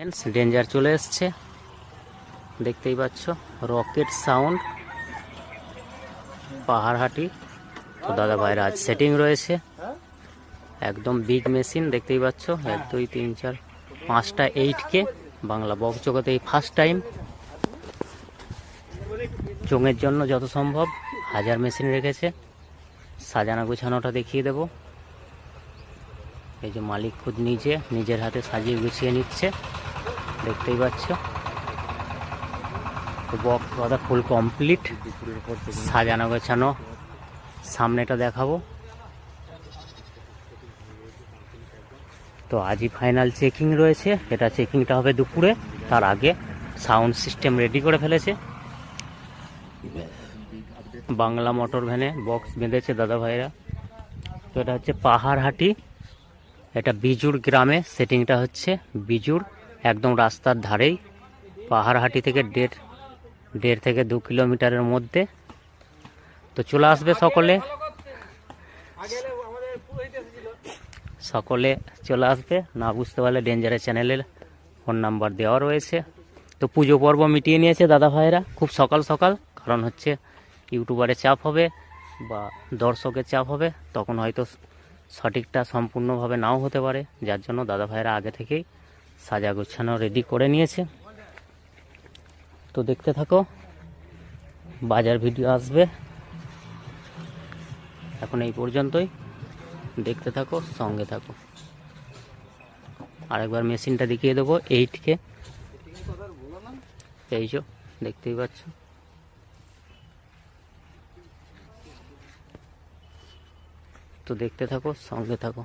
Friends danger চলে এসছে। দেখতেই পাচ্ছ রকেট সাউন্ড পাহাড়হাটি। তো দাদা ভাইরা আজ সেটিং রয়েছে। একদম বিগ মেশিন দেখতেই পাচ্ছ। এক, দুই, তিন, চার, পাঁচটা এইট কে বাংলা বক্স জগতে এই ফার্স্ট টাইম চোঙের জন্য যত সম্ভব হাজার মেশিন রেখেছে। সাজানো গুছানোটা দেখিয়ে দেব। এই যে মালিক খুদ নিজে, নিজের হাতে সাজিয়ে গুছিয়ে নিচ্ছে। দেখতেই পাচ্ছ। তো ফুল কমপ্লিট সাজানো গোছানো। সামনেটা দেখাবো। তো আজই ফাইনাল চেকিং রয়েছে। এটা চেকিংটা হবে দুপুরে। তার আগে সাউন্ড সিস্টেম রেডি করে ফেলেছে। বাংলা মোটর ভ্যানে বক্স বেঁধেছে দাদা ভাইরা। তো এটা হচ্ছে পাহাড়হাটি। এটা বিজুর গ্রামে। সেটিংটা হচ্ছে বিজুর একদম রাস্তার ধারেই, পাহাড়হাটি থেকে দেড় দেড় থেকে দু কিলোমিটারের মধ্যে। তো চলে আসবে সকলে। সকলে চলে আসবে। না বুঝতে পারলে ডেঞ্জারের চ্যানেলের ফোন নাম্বার দেওয়া রয়েছে। তো পুজো পর্ব মিটিয়ে নিয়েছে দাদা ভাইরা খুব সকাল সকাল, কারণ হচ্ছে ইউটিউবারের চাপ হবে বা দর্শকের চাপ হবে, তখন হয়তো সঠিকটা সম্পূর্ণভাবে নাও হতে পারে। যার জন্য দাদা ভাইরা আগে থেকেই সাজা গোছানো রেডি করে নিয়েছে। তো দেখতে থাকো, বাজার ভিডিও আসবে। এখন এই পর্যন্তই। দেখতে থাকো, সঙ্গে থাকো। আরেকবার মেশিনটা দেখিয়ে দেবো এইটকে এই যে, দেখতেই পাচ্ছ। তো দেখতে থাকো, সঙ্গে থাকো।